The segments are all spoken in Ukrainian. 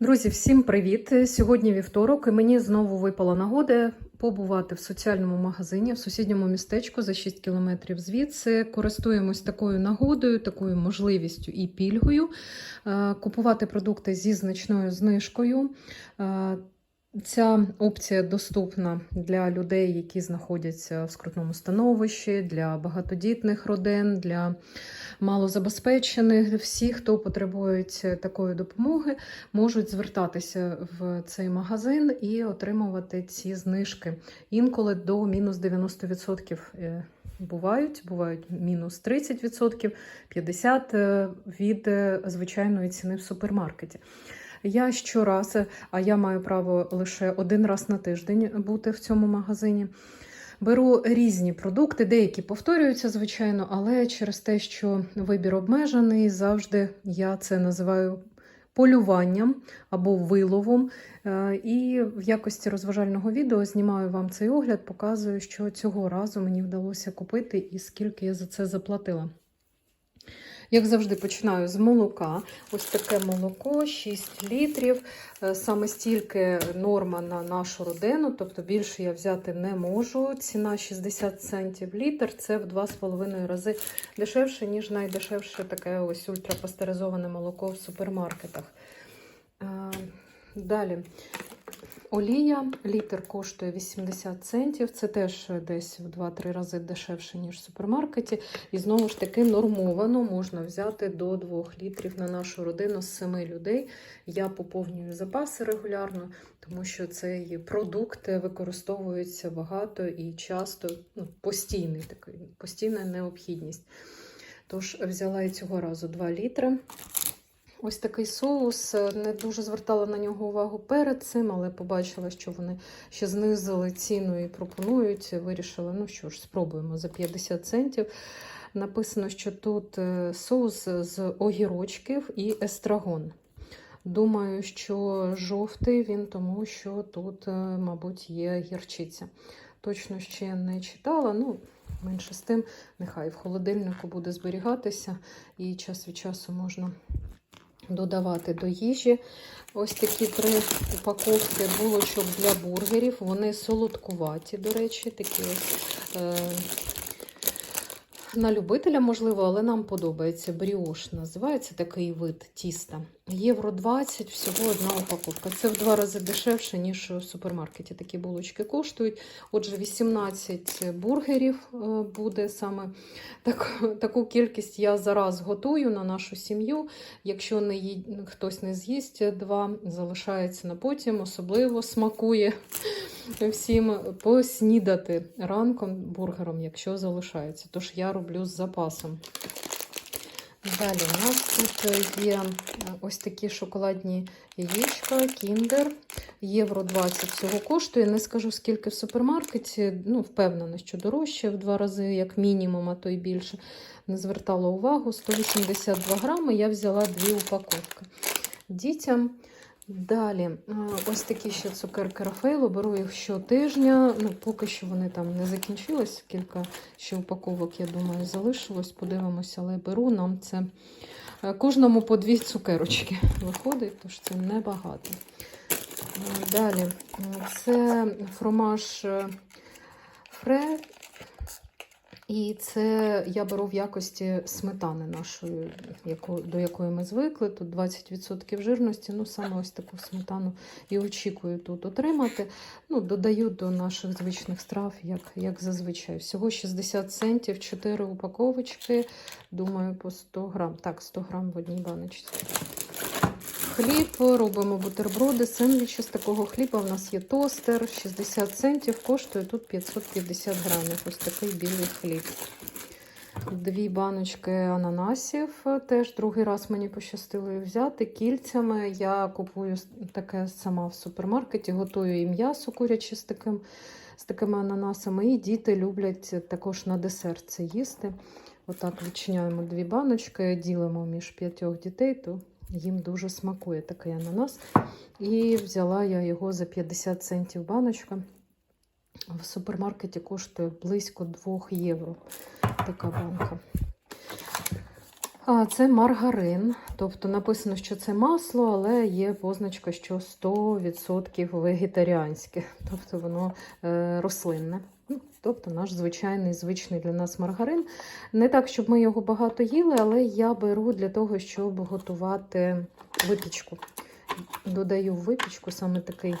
Друзі, всім привіт! Сьогодні вівторок, і мені знову випала нагода побувати в соціальному магазині в сусідньому містечку за 6 кілометрів звідси. Користуємось такою нагодою, такою можливістю і пільгою е, купувати продукти зі значною знижкою. Е, Ця опція доступна для людей, які знаходяться в скрутному становищі, для багатодітних родин, для малозабезпечених. Всі, хто потребують такої допомоги, можуть звертатися в цей магазин і отримувати ці знижки. Інколи до мінус 90% е, бувають, бувають мінус 30%, 50% від е, звичайної ціни в супермаркеті. Я щораз, а я маю право лише один раз на тиждень бути в цьому магазині. Беру різні продукти, деякі повторюються, звичайно, але через те, що вибір обмежений, завжди я це називаю полюванням або виловом. Е, І в якості розважального відео знімаю вам цей огляд, показую, що цього разу мені вдалося купити і скільки я за це заплатила. Як завжди, починаю з молока. Ось таке молоко, 6 літрів. Е, Саме стільки норма на нашу родину, тобто більше я взяти не можу. Ціна 60 центів літр, це в 2,5 рази дешевше, ніж найдешевше таке ось ультрапастеризоване молоко в супермаркетах. Е, Далі. Олія, літр коштує 80 центів. Це теж десь в 2-3 рази дешевше, ніж в супермаркеті. І знову ж таки нормовано можна взяти до 2 літрів на нашу родину з 7 людей. Я поповнюю запаси регулярно, тому що цей продукт використовується багато і часто ну, постійний такий, постійна необхідність. Тож взяла і цього разу 2 літри. Ось такий соус. Не дуже звертала на нього увагу перед цим, але побачила, що вони ще знизили ціну і пропонують. Вирішила, ну що ж, спробуємо за 50 центів. Написано, що тут е, соус з огірочків і естрагон. Думаю, що жовтий він, тому що тут, е, мабуть, є гірчиця. Точно ще не читала, ну, менше з тим, нехай в холодильнику буде зберігатися, і час від часу можна додавати до їжі. Ось такі три упаковки булочок для бургерів. Вони солодкуваті, до речі, такі ось. На любителя, можливо, але нам подобається бріош. Називається такий вид тіста. Євро 20, всього одна упаковка. Це в два рази дешевше, ніж у супермаркеті. Такі булочки коштують. Отже, 18 бургерів е, буде саме так, таку кількість я зараз готую на нашу сім'ю. Якщо не ї... хтось не з'їсть два, залишається на потім, особливо смакує всім поснідати ранком бургером, якщо залишається. Тож я роблю з запасом. Далі у нас тут є ось такі шоколадні яєчка, кіндер. Євро 20 всього коштує. Не скажу, скільки в супермаркеті. Ну, впевнена, що дорожче в два рази, як мінімум, а то й більше. Не звертала увагу. 182 грами. Я взяла дві упаковки. Дітям. Далі, ось такі ще цукерки Рафаело, беру їх щотижня. Ну, Поки що вони там не закінчились, кілька ще упаковок, я думаю, залишилось. Подивимося, але беру нам це кожному по дві цукерочки виходить, тож це небагато. Далі, це фромаж фре. І це я беру в якості сметани нашої, яку, до якої ми звикли. Тут 20% жирності. Ну, саме ось таку сметану і очікую тут отримати. Ну, Додаю до наших звичних страв, як як зазвичай. Всього 60 центів, 4 упаковочки. Думаю, по 100 грам. Так, 100 грам в одній баночці. Хліб, робимо бутерброди, сендвічі з такого хліба. У нас є тостер, 60 центів, коштує тут 550 грамів. Ось такий білий хліб. Дві баночки ананасів. Теж другий раз мені пощастило взяти. Кільцями я купую таке сама в супермаркеті, готую і м'ясо куряче з таким, з такими ананасами. І діти люблять також на десерт це їсти. Отак відчиняємо дві баночки, ділимо між п'ятьох дітей. то їм дуже смакує такий ананас. І взяла я його за 50 центів баночка. В супермаркеті коштує близько 2 євро така банка. А, це маргарин. Тобто написано, що це масло, але є позначка, що 100% вегетаріанське, тобто воно е, рослинне. Тобто наш звичайний звичний для нас маргарин. Не так, щоб ми його багато їли, але я беру для того, щоб готувати випічку. Додаю в випічку саме такий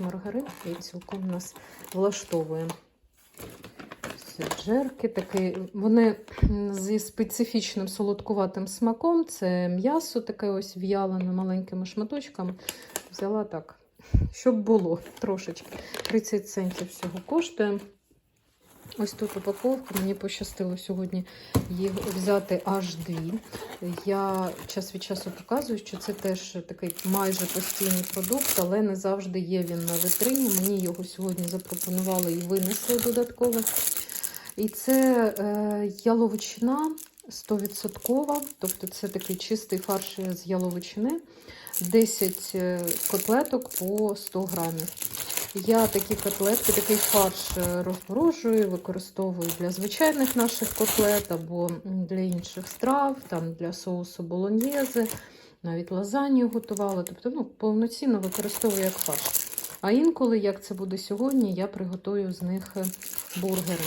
маргарин і цілком нас влаштовує. Джерки такі, вони зі специфічним солодкуватим смаком. Це м'ясо таке ось в'ялене маленькими шматочками. Взяла так, щоб було трошечки. 30 центів всього коштує. Ось тут упаковка. Мені пощастило сьогодні їх взяти аж дві. Я час від часу показую, що це теж такий майже постійний продукт, але не завжди є він на витрині. Мені його сьогодні запропонували і винесли додатково. І це е, яловичина 100%, тобто це такий чистий фарш з яловичини, 10 е, котлеток по 100 грамів. Я такі котлетки, такий фарш е, розморожую, використовую для звичайних наших котлет або для інших страв, там для соусу болоньєзи, навіть лазанью готувала. Тобто ну, повноцінно використовую як фарш. А інколи, як це буде сьогодні, я приготую з них е, бургери.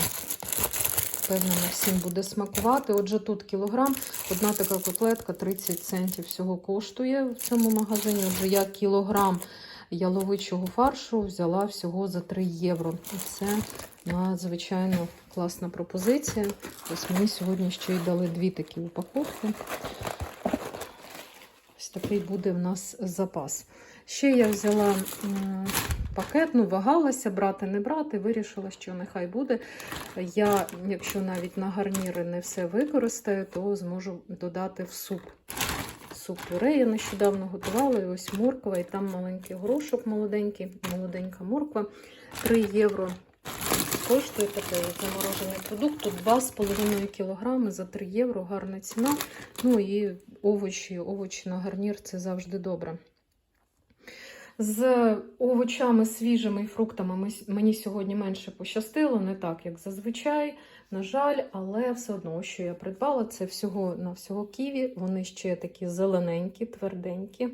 Впевнена, всім буде смакувати. Отже, тут кілограм, одна така котлетка 30 центів всього коштує в цьому магазині. Отже, я кілограм яловичого фаршу взяла всього за 3 євро. І це надзвичайно класна пропозиція. Ось мені сьогодні ще й дали дві такі упаковки. Ось такий буде в нас запас. Ще я взяла пакет, ну, вагалася, брати, не брати, вирішила, що нехай буде. Я, якщо навіть на гарніри не все використаю, то зможу додати в суп. Суп пюре я нещодавно готувала, і ось морква, і там маленький горошок молоденький, молоденька морква. 3 євро коштує такий заморожений продукт. Тут 2,5 кг за 3 євро, гарна ціна. Ну і овочі, овочі на гарнір це завжди добре. З овочами свіжими і фруктами мені сьогодні менше пощастило, не так, як зазвичай, на жаль, але все одно, що я придбала, це всього на всього ківі. Вони ще такі зелененькі, тверденькі.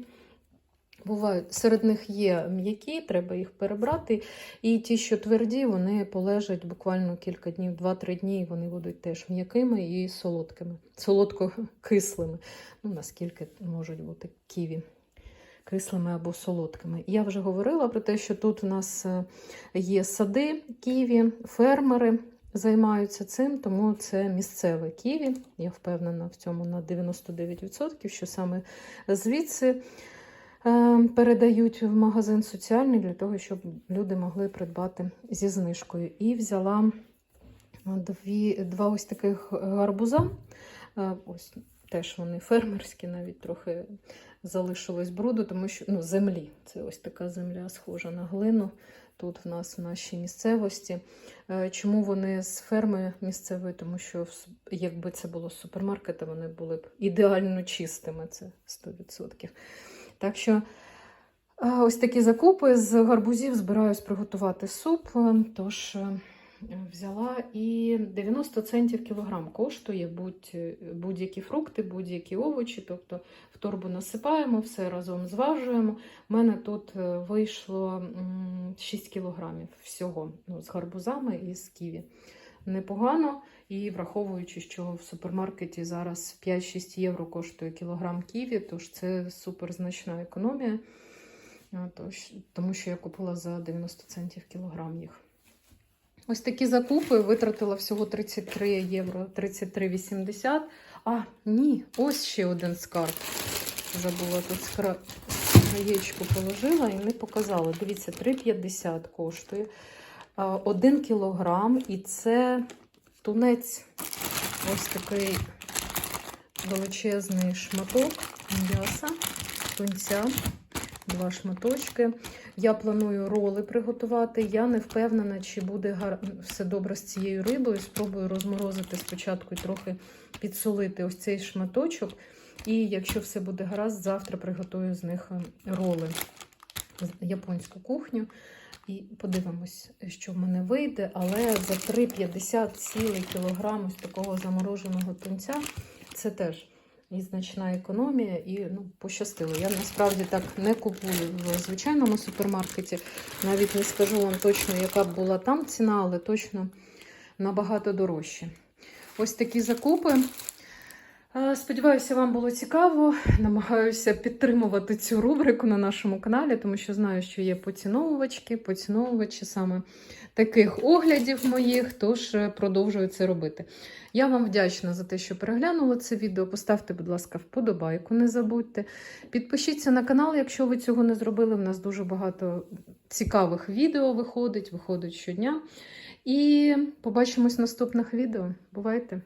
Бувають, серед них є м'які, треба їх перебрати. І ті, що тверді, вони полежать буквально кілька днів, 2-3 дні, і вони будуть теж м'якими і солодкими, солодко-кислими. Ну, наскільки можуть бути ківі кислими або солодкими. Я вже говорила про те, що тут у нас е, є сади ківі, фермери займаються цим, тому це місцеве ківі. Я впевнена в цьому на 99%, що саме звідси е, передають в магазин соціальний для того, щоб люди могли придбати зі знижкою. І взяла дві, два ось таких гарбуза. Е, Ось теж вони фермерські, навіть трохи залишилось бруду, тому що ну, землі. Це ось така земля схожа на глину. Тут в нас в нашій місцевості. Е, Чому вони з ферми місцевої? Тому що якби це було з супермаркета, вони були б ідеально чистими, це 100%. Так що е, ось такі закупи з гарбузів збираюсь приготувати суп. е, Тож взяла і 90 центів кілограм коштує будь, будь-які фрукти, будь-які овочі. Тобто в торбу насипаємо, все разом зважуємо. У мене тут е, вийшло 6 кілограмів всього ну, з гарбузами і з ківі. Непогано, і враховуючи, що в супермаркеті зараз 5-6 євро коштує кілограм ківі, тож це суперзначна економія. Тому що я купила за 90 центів кілограм їх. Ось такі закупи витратила всього 33 євро, 33,80. А, ні, ось ще один скарб. Забула тут скра... положила і не показала. Дивіться, 3,50 коштує. Один кілограм, і це тунець. Ось такий величезний шматок м'яса, тунця, два шматочки. Я планую роли приготувати. Я не впевнена, чи буде гар... все добре з цією рибою. Спробую розморозити спочатку і трохи підсолити ось цей шматочок. І якщо все буде гаразд, завтра приготую з них е, роли японську кухню. І подивимось, що в мене вийде. Але за 3,50 цілий кілограм ось такого замороженого тунця це теж і значна економія, і ну, пощастило. Я насправді так не купую в звичайному супермаркеті. Навіть не скажу вам точно, яка б була там ціна, але точно набагато дорожче. Ось такі закупи. Е, Сподіваюся, вам було цікаво. Намагаюся підтримувати цю рубрику на нашому каналі, тому що знаю, що є поціновувачки, поціновувачі саме таких оглядів моїх, тож е, продовжую це робити. Я вам вдячна за те, що переглянули це відео. Поставте, будь ласка, вподобайку, не забудьте. Підпишіться на канал, якщо ви цього не зробили. У нас дуже багато цікавих відео виходить, виходить щодня. І побачимось в наступних відео. Бувайте!